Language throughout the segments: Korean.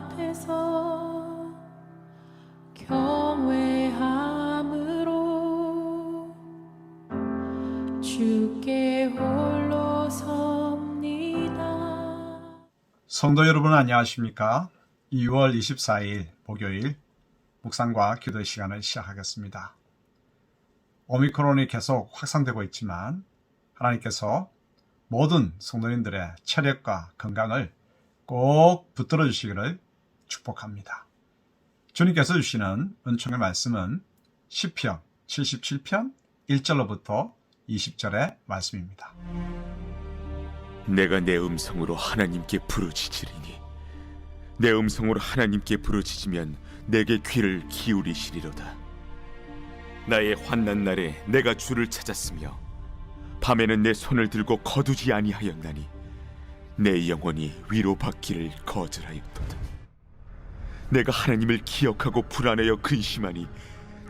앞에서 경외함으로 주께 홀로 섭니다. 성도 여러분 안녕하십니까? 2월 24일 목요일 묵상과 기도 시간을 시작하겠습니다. 오미크론이 계속 확산되고 있지만 하나님께서 모든 성도님들의 체력과 건강을 꼭 붙들어 주시기를 축복합니다. 주님께서 주시는 은총의 말씀은 10편 77편 1절로부터 20절의 말씀입니다. 내가 내 음성으로 하나님께 부르짖으리니 내 음성으로 하나님께 부르짖으면 내게 귀를 기울이시리로다 나의 환난 날에 내가 주를 찾았으며 밤에는 내 손을 들고 거두지 아니하였나니 내 영혼이 위로받기를 거절하였도다 내가 하나님을 기억하고 불안하여 근심하니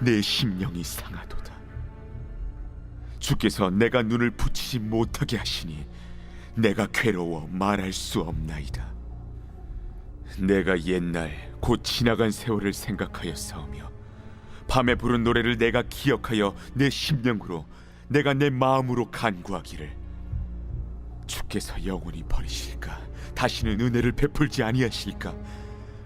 내 심령이 상하도다. 주께서 내가 눈을 붙이지 못하게 하시니 내가 괴로워 말할 수 없나이다. 내가 옛날 곧 지나간 세월을 생각하여 싸우며 밤에 부른 노래를 내가 기억하여 내 심령으로 내가 내 마음으로 간구하기를. 주께서 영원히 버리실까? 다시는 은혜를 베풀지 아니하실까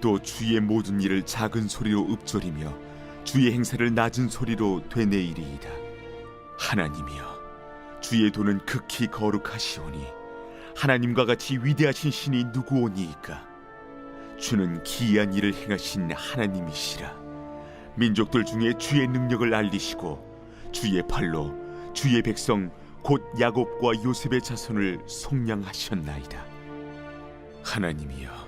또 주의 모든 일을 작은 소리로 읊조리며 주의 행사를 낮은 소리로 되뇌이리이다. 하나님이여 주의 도는 극히 거룩하시오니 하나님과 같이 위대하신 신이 누구오니이까? 주는 기이한 일을 행하신 하나님이시라. 민족들 중에 주의 능력을 알리시고 주의 팔로 주의 백성 곧 야곱과 요셉의 자손을 속량하셨나이다. 하나님이여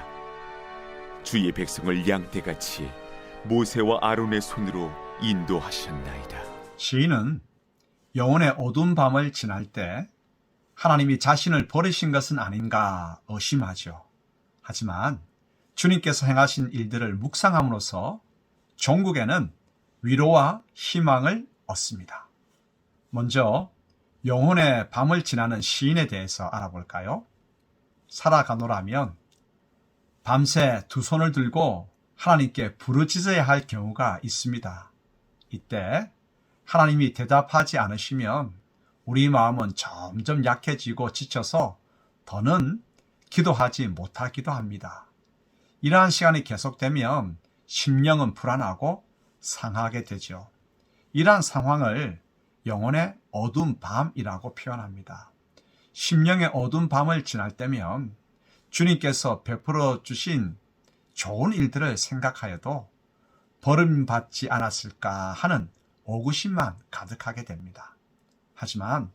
주의 백성을 양떼같이 모세와 아론의 손으로 인도하셨나이다. 시인은 영혼의 어두운 밤을 지날 때 하나님이 자신을 버리신 것은 아닌가 의심하죠. 하지만 주님께서 행하신 일들을 묵상함으로써 종국에는 위로와 희망을 얻습니다. 먼저 영혼의 밤을 지나는 시인에 대해서 알아볼까요? 살아가노라면 밤새 두 손을 들고 하나님께 부르짖어야 할 경우가 있습니다. 이때 하나님이 대답하지 않으시면 우리 마음은 점점 약해지고 지쳐서 더는 기도하지 못하기도 합니다. 이러한 시간이 계속되면 심령은 불안하고 상하게 되죠. 이러한 상황을 영혼의 어두운 밤이라고 표현합니다. 심령의 어두운 밤을 지날 때면 주님께서 베풀어 주신 좋은 일들을 생각하여도 버림받지 않았을까 하는 오구심만 가득하게 됩니다. 하지만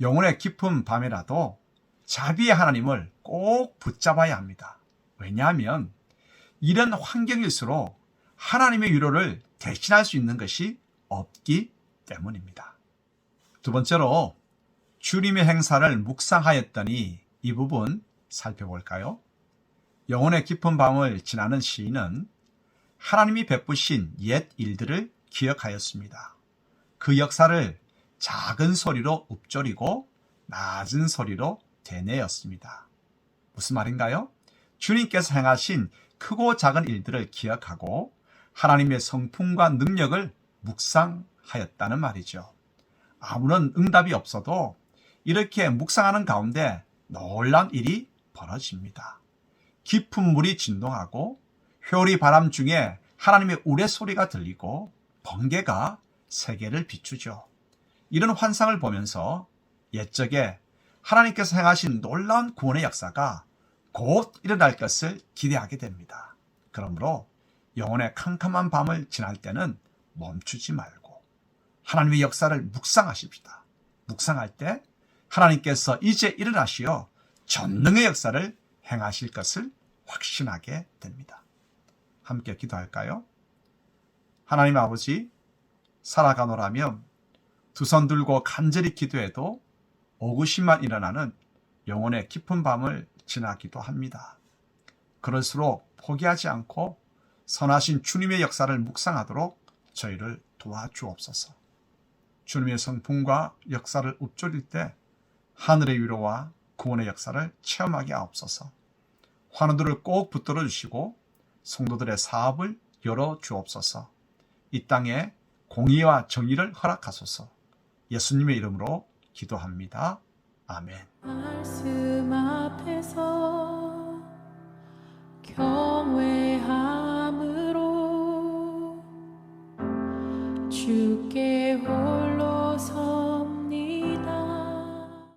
영혼의 깊은 밤이라도 자비의 하나님을 꼭 붙잡아야 합니다. 왜냐하면 이런 환경일수록 하나님의 위로를 대신할 수 있는 것이 없기 때문입니다. 두 번째로 주님의 행사를 묵상하였더니 이 부분 살펴볼까요? 영혼의 깊은 밤을 지나는 시인은 하나님이 베푸신 옛 일들을 기억하였습니다. 그 역사를 작은 소리로 읊조리고 낮은 소리로 되뇌었습니다. 무슨 말인가요? 주님께서 행하신 크고 작은 일들을 기억하고 하나님의 성품과 능력을 묵상하였다는 말이죠. 아무런 응답이 없어도 이렇게 묵상하는 가운데 놀란 일이 벌어집니다. 깊은 물이 진동하고 효리 바람 중에 하나님의 우레소리가 들리고 번개가 세계를 비추죠. 이런 환상을 보면서 옛적에 하나님께서 행하신 놀라운 구원의 역사가 곧 일어날 것을 기대하게 됩니다. 그러므로 영혼의 캄캄한 밤을 지날 때는 멈추지 말고 하나님의 역사를 묵상하십시다. 묵상할 때 하나님께서 이제 일어나시어 전능의 역사를 행하실 것을 확신하게 됩니다. 함께 기도할까요? 하나님 아버지, 살아가노라면 두 손 들고 간절히 기도해도 오구심만 일어나는 영혼의 깊은 밤을 지나기도 합니다. 그럴수록 포기하지 않고 선하신 주님의 역사를 묵상하도록 저희를 도와주옵소서. 주님의 성품과 역사를 읊조릴 때 하늘의 위로와 구원의 역사를 체험하게 하옵소서. 환우들을 꼭 붙들어 주시고 성도들의 사업을 열어 주옵소서. 이 땅에 공의와 정의를 허락하소서. 예수님의 이름으로 기도합니다. 아멘.